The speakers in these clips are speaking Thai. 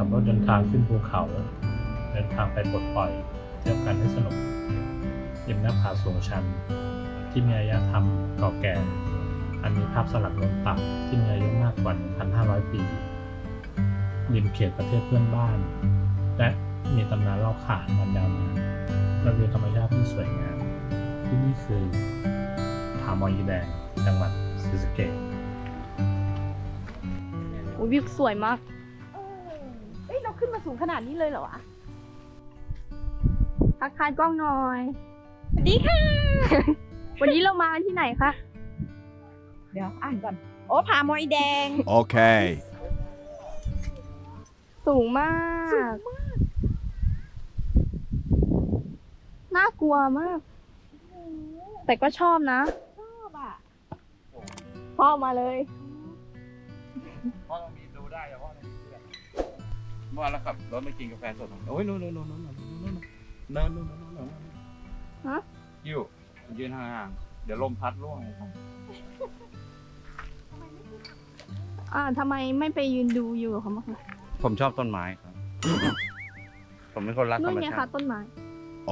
ขับรถเดินทางขึ้นภูเขา เดินทางไปปลดปล่อยเที่ยวกันให้สนุกริมหน้าผาสูงชัน ที่มีอารยธรรมเก่าแก่ อันมีภาพสลักลงต่ำที่มีอายุมากกว่า 1,500 ปีริมเขตประเทศเพื่อนบ้าน และมีตำนานเล่าขานมันยาวนานและวิวธรรมชาติที่สวยงาม ที่นี่คือผามอยแดงจังหวัดศรีสะเกษโอ้ยวิวสวยมาก ขึ้นมาสูงขนาดนี้เลยเหรอวะทักทายกล้องหน่อย สวัสดีค่ะ วันนี้เรามาที่ไหนคะ เดี๋ยวอ่านก่อน โอ้ผามอยแดง Okay. สูงมากน่ากลัวมาก แต่ก็ชอบนะ ชอบอะพ่อมาเลย เพราะเรามีดูได้เฉพาะในเพื่อน เมื่อวานเราขับรถไปกินกาแฟสดโอ้ยนู่นนู่นนู่นนู่นนู่นนู่นนู่นนู่นนู่นนู่นนู่นฮะยิ้วยืนห่างๆเดี๋ยวลมพัดร่วงอ่าทำไมไม่ไปยืนดูอยู่กับเขาบ้างคะผมชอบต้นไม้ครับ ผมเป็นคนรักธรนู่นรมไงชาคะติต้นไม้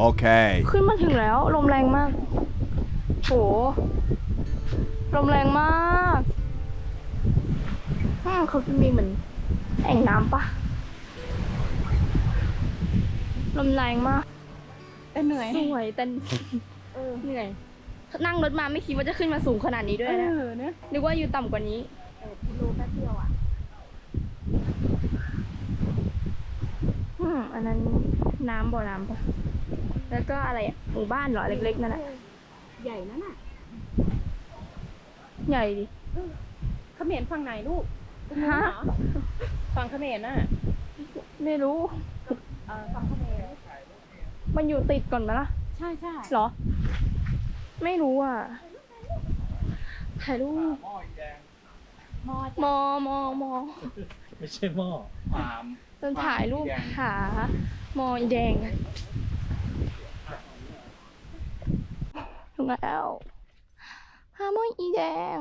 Okay. ขึ้นมาถึงแล้ว ลมแรงมากโหลมแรงมากอืมเขาจะมีเหมือนแอ่งน้ำปะ ลมแรงมาก แต่เหนื่อยสวยแต่เออเหนื่อย นั่งรถมาไม่คิดว่าจะขึ้นมาสูงขนาดนี้ด้วยนะ เออเนอะนึกว่าอยู่ต่ำกว่านี้เออรู้แป๊บเดียวอะอืมอันนั้นน้ำบ่อน้ำปะแล้วก็อะไรอะหมู่บ้านเหรอเล็กๆนั่นแหละใหญ่นั่นน่ะใหญ่ดิเขมรฝั่งไหนลูกตรงนู้นเหรอฝั่งเขมรน่ะ ไม่รู้ เออฝั่งเขมร มันอยู่ติดก่อนไหมล่ะ ใช่ใช่เหรอ ไม่รู้อะ ถ่ายรูปมอมอมอมอไม่ใช่หม้อฟาร์มตอนถ่ายรูปแดงหามออีแดงถึงแล้วหามออีแดง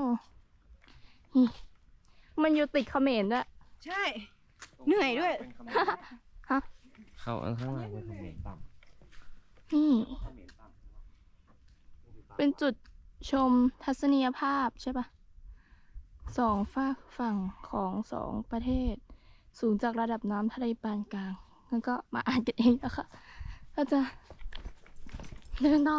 นี่มันอยู่ติดเขมรด้วย ใช่ เหนื่อยด้วยเข้าข้างล่างเป็นเขมรต่ำ นี่ เป็นจุดชมทัศนียภาพใช่ปะสองฝากฝั่งของสองประเทศ สูงจากระดับน้ำทะเลปานกลางงั้นก็มาอ่านกันเองนะคะเราจะเดินต่อ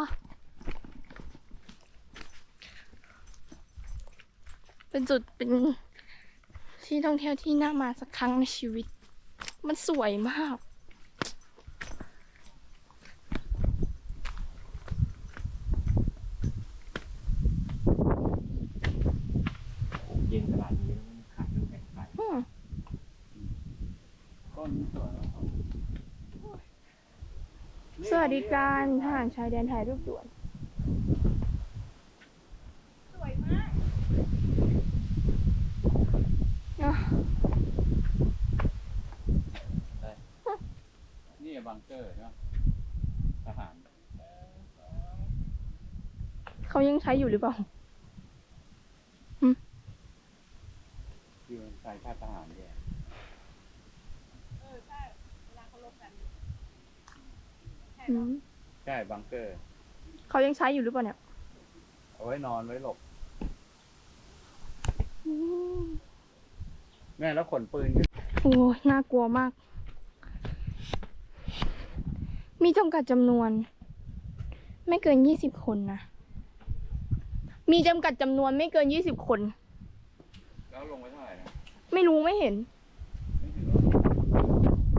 เป็นจุดเป็นที่ท่องเที่ยวที่น่ามาสักครั้งในชีวิต มันสวยมากำเย็นขนาดนี้แล้วมันขาดน้ำแข็งใส อืม ต้นนี้สวยนะ ส วัสดิการทหารชายแดนถ่ายรูปด่วน สวยมากอะนี่บังเกอร์เนาะทหาร เขายังใช้อยู่หรือเปล่า คือใส่ค่าทหารด้วย อืม ใช่บังเกอร์ เขายังใช้อยู่หรือเปล่าเนี่ย เอาไว้นอนไว้หลบอืมแม่แล้วขนปืนขึ้นโอ้ยน่ากลัวมาก มีจำกัดจำนวน ไม่เกินยี่สิบคนนะ มีจำกัดจำนวนไม่เกินยี่สิบคน แล้วลงไปเท่าไหร่นะ ไม่รู้ไม่เห็น ไม่ถึงหรอก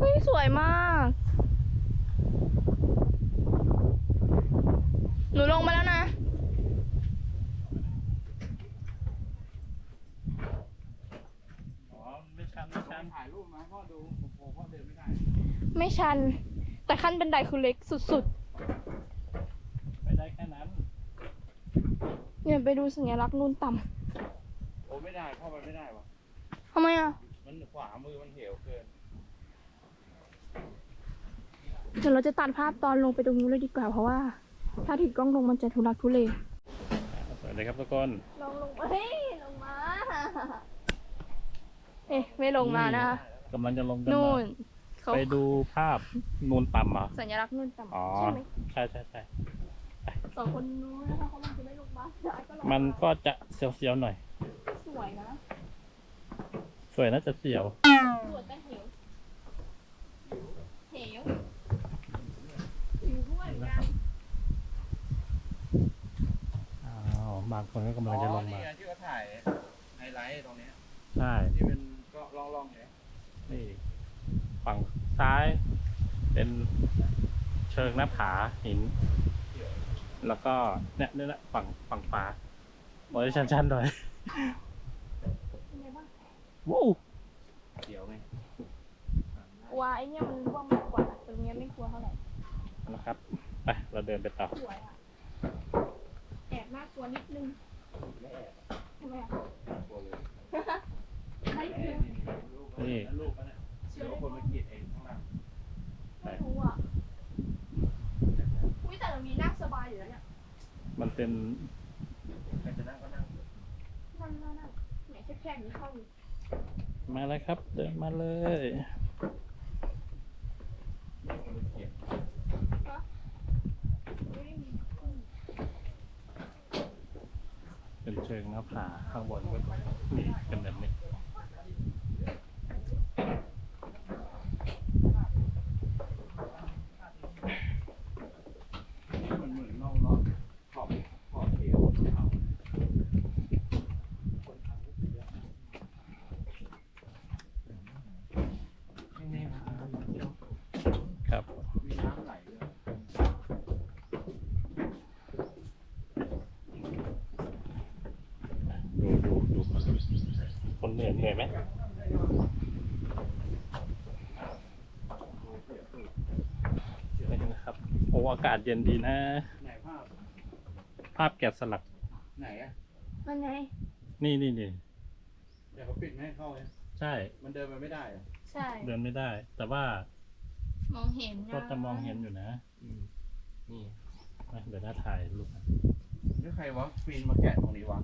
เฮ้ย สวยมาก หนูลงมาแล้วนะ อ๋อไม่ชันไม่ชันถ่ายรูปมาให้พ่อดูโอ้โหพ่อเดินไม่ได้ ไม่ชัน แต่ขั้นบันไดคือเล็กสุดไปได้แค่นั้น ๆ เนี่ยไปดูสัญลักษณ์นู่นต่โอ้ไม่ได้พ่อไปไม่ได้วะำทำไมอะ มันขวามือมันเหวเกิน เดี๋ยวเราจะตัดภาพตอนลงไปตรงนู้นเลยดีกว่าเพราะว่า ถ้าถือกล้องลงมันจะทุลักทุเลสวยวัสดีครับทุกคนลงลงมาเฮ้ยลงมา เอ๊ะไม่ลงมานะคะกำลังจะลงกันนู่มาน เขาไปดูภาพนูนต่ำเหรอสัญลักษณ์นู่นต่ำอ๋อใช่ไหมใช่ใช่ใช่สองคนนู้นนะคะเขามันจะไม่ลงมาเดี๋ยวไอ้ก็ลงามันก็จะเสียวๆหน่อย สวยนะ สวยน่าจะเสียว สวยแต่เหวเหวหิวด้วยเหมือนกัน อ้าว บางคนก็กำลังจะลงอ๋อมานี่ไที่เขาถ่ายไฮไลท์ตรงเนี้ยใช่ที่เป็นก็ล่องๆเนี่ยนี่ฝั่งซ้ายเป็นเชิงหน้าผาหิน แล้วก็เนี่ยนี่แหละฝั่งฝั่งฟ้าโอ้ยชันๆหน่อยเป็นไงบ้างว้าวเขียวไงกลัวไอ้เนี่ยมันร่วงมากกว่าตรงเนี้ยไม่กลัวเท่าไหร่นะครับไปเราเดินไปต่อสวยอะแอบ น่ากลัวนิดนึงไม่แอบทำไมอะกลัวเลยได้แอคือบนี่ลูกมันเนี่ยเดี๋ยวคนมากรีดเองข้างล่างไม่รู้อะอุ้ยแต่ตรงนี้นั่งสบายอยู่แล้วเนี่ยมันเป็นใครจะนั่งก็นั่งนั่งนั่งนั่งแหมแคบๆนี้เข้าอยู่มาเลยครับ เดินมาเลย ไม่มี เป็นเชิงหน้าผาข้างบนก็มีกันแบบนี้เหมือนล่องๆขอบขอบเขียวเขา ครับ มีน้ำไหลด้วย ดูดูดูคนเหนื่อยเหนื่อยไหมนี่นะครับโอ้อากาศเย็นดีนะ ไหนภาพ ภาพแกะสลัก ไหนอะมันไง นี่นี่นี่เดี๋ยวเขาปิดไม่ให้เข้าเลยใช่ มันเดินไปไม่ได้เหรอใช่ เดินไม่ได้ แต่ว่ามองเห็นนก็จะมองเห็นอยู่นะนี่มาเดี๋ยวน่าถ่ายรูปนะนี่ใครวะฟินมาแกะตรงนี้วะ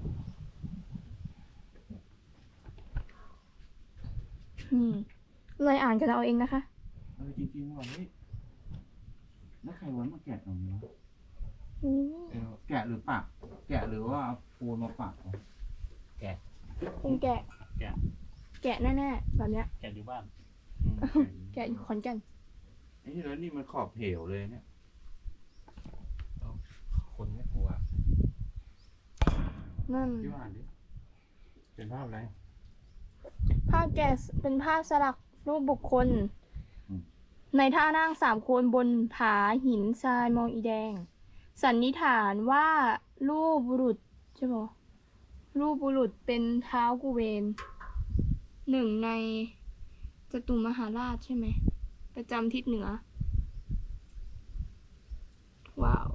อืมเลยอ่านกันเอาเองนะคะ เออจริงๆว่ะเฮ้ย แล้วใครวะมาแกะตรงนี้วะอืมเออแกะหรือปักแกะหรือว่าเอาปูนมาปักวะคงแกะ แกะ แกะแน่ๆแบบเนี้ย แกะอยู่บ้านอืมแกะอยู่ขอนแก่นไอ้ที่แล้วนี่มันขอบเหวเลยเนี่ยคนไม่กลัวนั่น ที่อ่านดิเป็นภาพอะไรภาพแกะเป็นภาพสลักรูปบุคคล ในท่านั่งสามคนบนผาหินทรายมองอีแดง สันนิษฐานว่ารูปบุรุษใช่ปะรูปบุรุษเป็นเท้าวกุเวนหนึ่งในจตุมหาราชใช่ไหม ประจำทิศเหนือ ว้าว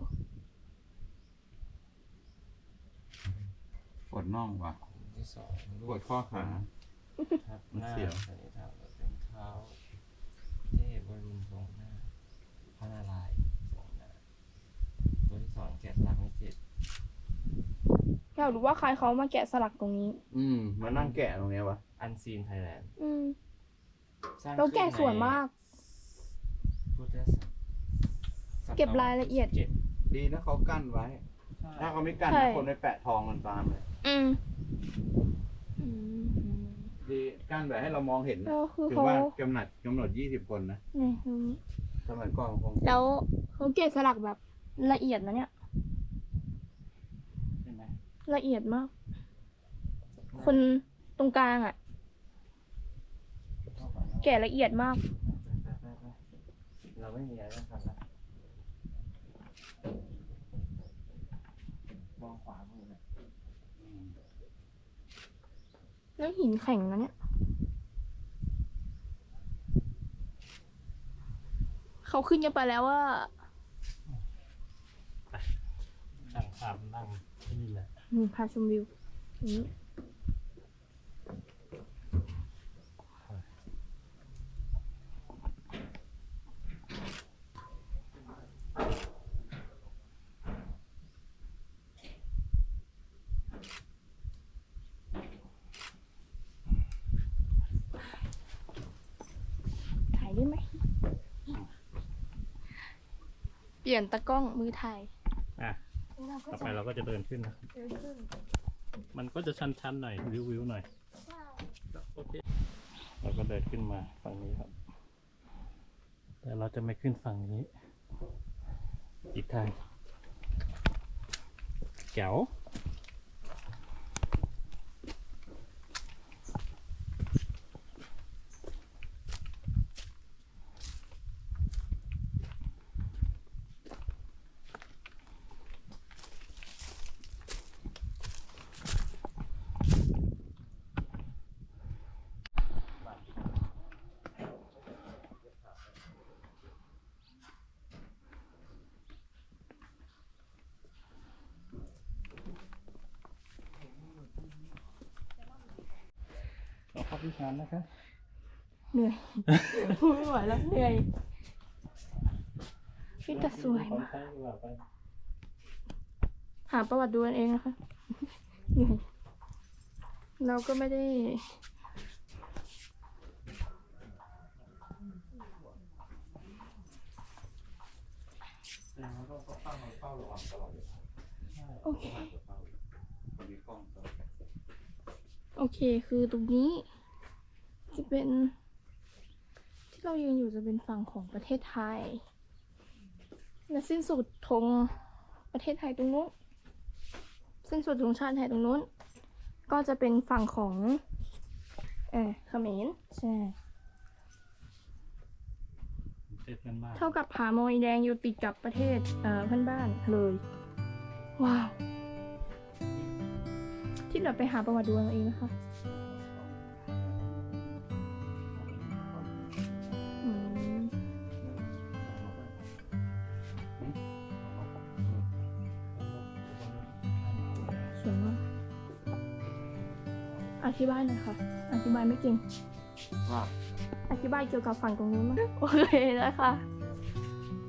ปวดน่องว่ะที่สองปวดข้อขาทับมันหน้าเสียว สันนิษฐานว่าเป็นเท้า เทพวรุณทรงหน้าพระนารายณ์ทรงหน้าตัวที่สองแกะสลักไม่เสร็จ อยากรู้ว่าใครเขามาแกะสลักตรงนี้ อืม มานั่งแกะตรงเนี้ยวะ อันซีนไทยแลนด์อืม สร้างแล้วแกะสวยมาก พุทธศตวรรษเก็บรายละเอียด จ็ดีนะเขากั้นไว้ ถ้าเขาไม่กั้นใช่นะคนไปแปะทองกันตามเลย อือืม ดีกั้นแบบให้เรามองเห็นนะแล้วคือถึงเขาว่ากำหนดกำหนดยี่สิบคนนะเนี่ยตรงนี้สมัยก่อนคงแล้วเขาแกะสลักแบบละเอียดนะเนี่ย ใช่ไหมละเอียดมาก คนตรงกลางอะ แกะละเอียดมาก ไปไปไปเราไม่มีอะไรต้องทำละมองขวามือ นะแล้วหินแข็งนะเนี่ย เขาขึ้นกันไปแล้วว่านั่งภาพนั่งที่นี่แหละนี่พาชมวิวตรงนี้ เป ลี่ยนตะกล้องมือถ่ายอะเราก็ต่อจะไปเราก็จะเดินขึ้นนะ เดินขึ้นมันก็จะชันๆหน่อย วิวๆหน่อยโอเค เราก็เดินขึ้นมาฝั่งนี้ครับ แต่เราจะไม่ขึ้นฝั่งนี้ อีกทางแก๋ว ขอขอบคุณครับนะคะ เหนื่อย พูดไม่ไหวแล้วเหนื่อยพี่แต่สวยมากใช่ดีกว่าไปหาประวัติดูกันเองนะคะเหนื่อยเราก็ไม่ได้แล้วก็เฝ้าเฝ้าระวังตลอดเวลาโอเค เฝ้ามีกล้องตลอด โอเคคือตรงนี้ จะเป็น ที่เรายืนอยู่จะเป็นฝั่งของประเทศไทย และสิ้นสุดธงประเทศไทยตรงนู้นสิ้นสุดธงชาติไทยตรงนู้น ก็จะเป็นฝั่งของเออเขมรใช่ประเทศเพื่อนบ้านเท่ากับผาโมยแดงอยู่ติดกับประเทศเอ่อเพื่อนบ้านเลย ว้าว ที่เหลือไปหาประวัติดูเอาเองนะคะอืมสวยมากอธิบายหน่อยค่ะ อธิบายไม่เก่ง ว่าอธิบายเกี่ยวกับฝั่งตรงนู้นมั้ยโอเคนะคะ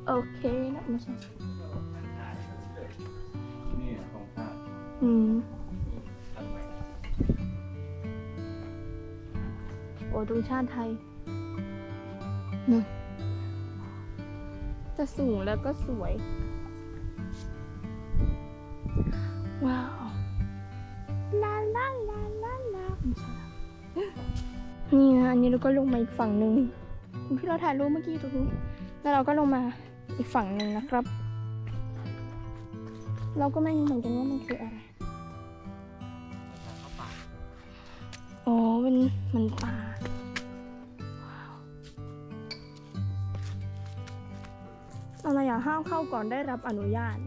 โอเคนะไม่ใช่นี่ตรงชาติอืม โอ้ดูชาติไทยนี่จะสูงแล้วก็สวย ว้าวลาลาลาลาลาไม่ใช่ละนี่นะอันนี้เราก็ลงมาอีกฝั่งหนึ่งที่เราถ่ายรูปเมื่อกี้ตรงนู้นแล้วเราก็ลงมาอีกฝั่งหนึ่งนะครับ เราก็ไม่รู้เหมือนกันว่ามันคืออะไร อ๋อเป็นมันป่า อะไรอะห้ามเข้าก่อนได้รับอนุญาต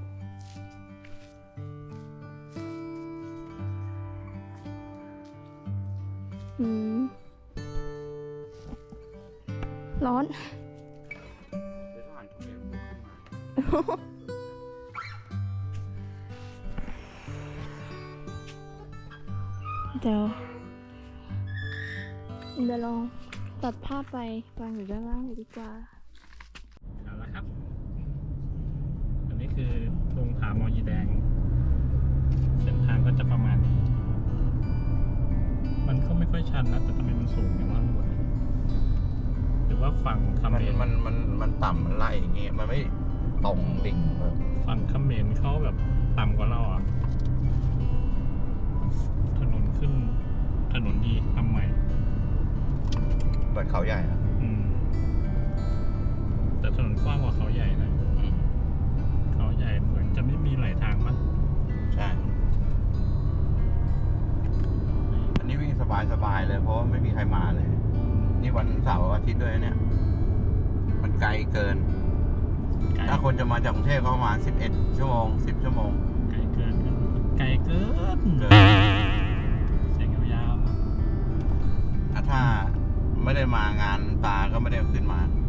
อืม ร้อน เดี๋ยว เดี๋ยวลองตัดภาพไปวางอยู่ด้านล่างเลยดีกว่าละครับ อันนี้ คือตรงผามอยีแดง เส้นทางก็จะประมาณนี้ มันก็ไม่ค่อยชันนะ แต่ทำไมมันสูงอย่างว่าข้างบนหรือว่าฝั่งเขมมันรมันมันมันต่ำมันไล่อย่างงี้มันไม่ตรงดิ่งเออฝั่งเขมรเขาแบบต่ำกว่าเราอะ ถนนขึ้น ถนนดีทำใหม่เปิดเขาใหญ่อะอืมแต่ถนนกว้างกว่าเขาใหญ่นะอืมเขา ใหญ่เหมือนจะไม่มีหลายทางมั้งใช่ อันนี้วิ่งสบายสบายเลย เพราะว่าไม่มีใครมาเลย นี่วันเสาร์อาทิตย์ด้วยนะเนี่ย มันไกลเกิน ไกลถ้าคนจะมาจากกรุงเทพก็ประมาณ11 ชั่วโมง 10 ชั่วโมง ไกลเกินครับไกลเกินเกินเสียงยาวๆครับอะถ้าไม่ได้มางานตาก็ไม่ได้ขึ้นมาอ